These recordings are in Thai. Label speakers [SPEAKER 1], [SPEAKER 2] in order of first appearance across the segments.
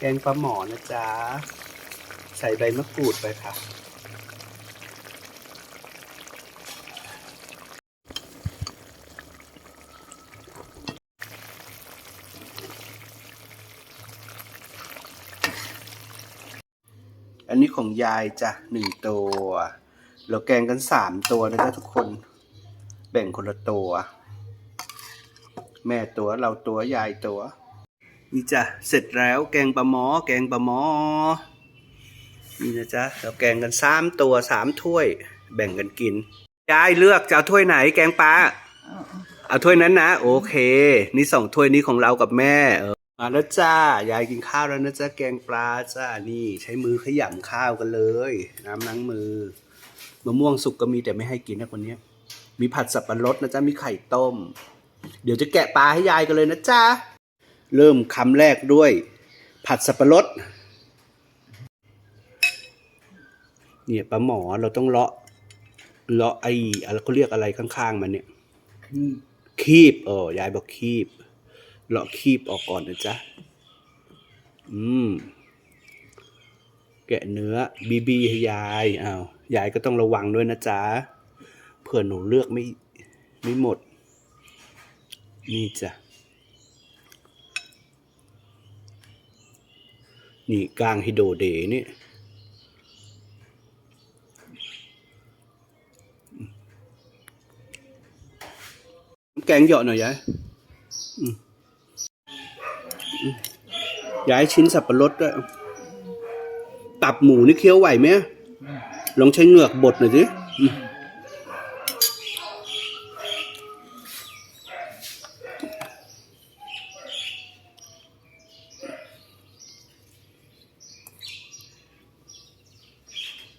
[SPEAKER 1] แกงปลาหมอนะจ๊ะ ใส่ใบมะกรูดไปค่ะ อันนี้ของยายจ้ะหนึ่งตัว เราแกงกันสามตัวนะจ๊ะทุกคน แบ่งคนละตัว แม่ตัวเราตัวยายตัว นี่จ้ะเสร็จแล้วแกงปลาหมอ แกงปลาหมอ นี่นะจ๊ะเราแกงกันสามตัวสามถ้วย แบ่งกันกินยายเลือกจะเอาถ้วยไหน แกงปลาเอาถ้วยนั้นนะโอเค นี่สองถ้วยนี้ของเรากับแม่มาแล้วจ้ายายกินข้าวแล้วนะจ๊ะแกงปลาจ้านี่ ใช้มือขยำข้าวกันเลย น้ำล้างมือมะม่วงสุกก็มีแต่ไม่ให้กินนะคนนี้มีผัดสับปะรดนะจ๊ะมีไข่ต้ม เดี๋ยวจะแกะปลาให้ยายกันเลยนะจ๊ะ เริ่มคำแรกด้วย ผัดสับปะรดเนี่ยปลาหมอเราต้องเลาะเลาะไอ้อะไรเขาเรียกอะไรข้างๆมันเนี่ย
[SPEAKER 2] คี
[SPEAKER 1] บเออยายบอกคีบเลาะคีบออกก่อนนะจ๊ะอืมแกะเนื้อบีบีให้ยายอ้าวยายก็ต้องระวังด้วยนะจ๊ะเผื่อหนูเลือกไม่ไม่หมด นี่จ้ะ นี่กลางฮิโดเดนี่แกงเหยาะหน่อยยายยายชิ้นสับปะรดด้วยตับหมูนี่เคี้ยวไหวไหมลองใช้เหงือกบดหน่อยสิ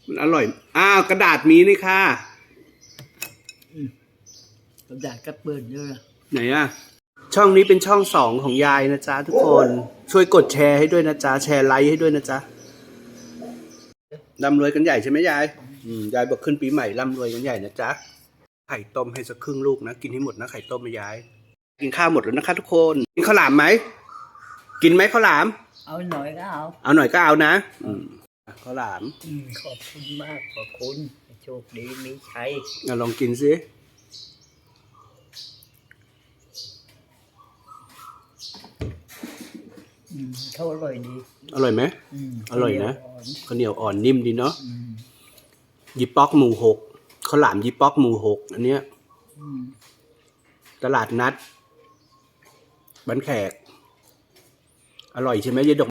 [SPEAKER 1] มมันอร่อย อ้าวกระดาษมีนี่ค่ะ
[SPEAKER 2] กระดาษก็เปิดด้วยนะ
[SPEAKER 1] ไหนอะช่องนี้เป็นช่องสองของยายนะจ๊ะทุกคน ช่วยกดแชร์ให้ด้วยนะจ๊ะแชร์ไลค์ให้ด้วยนะจ๊ะร่ำรวยกันใหญ่ใช่ไหมยายอืมยายบอกขึ้นปีใหม่ร่ำรวยกันใหญ่นะจ๊ะไข่ต้มให้สักครึ่งลูกนะกินให้หมดนะไข่ต้มนะยาย กินข้าวหมดแล้วนะคะทุกคนกินข้าวหลามไหมกินไหมข้าวหลาม
[SPEAKER 2] เอาหน่อยก็เอา
[SPEAKER 1] เอาหน่อยก็เอานะ อืมอะ ข้าวหลาม
[SPEAKER 2] อืมขอบคุณมากขอบคุณโชคดีมีชัย
[SPEAKER 1] เอาลองกินสิ
[SPEAKER 2] อืมเขาอร่อยดี
[SPEAKER 1] อร่อยไหม
[SPEAKER 2] อืม
[SPEAKER 1] อร่อยนะ
[SPEAKER 2] ข้าวเหวอ่อน
[SPEAKER 1] ข้าวเหนียวอ่อนนิ่มดีเนาะ
[SPEAKER 2] อืม
[SPEAKER 1] ยิปป๊อกหมูหกข้าวหลามยิปป๊อกหมูหกอันเนี้ย
[SPEAKER 2] อืม
[SPEAKER 1] ตลาดนัดบ้านแขก อร่อยใช่ไหมยายดอก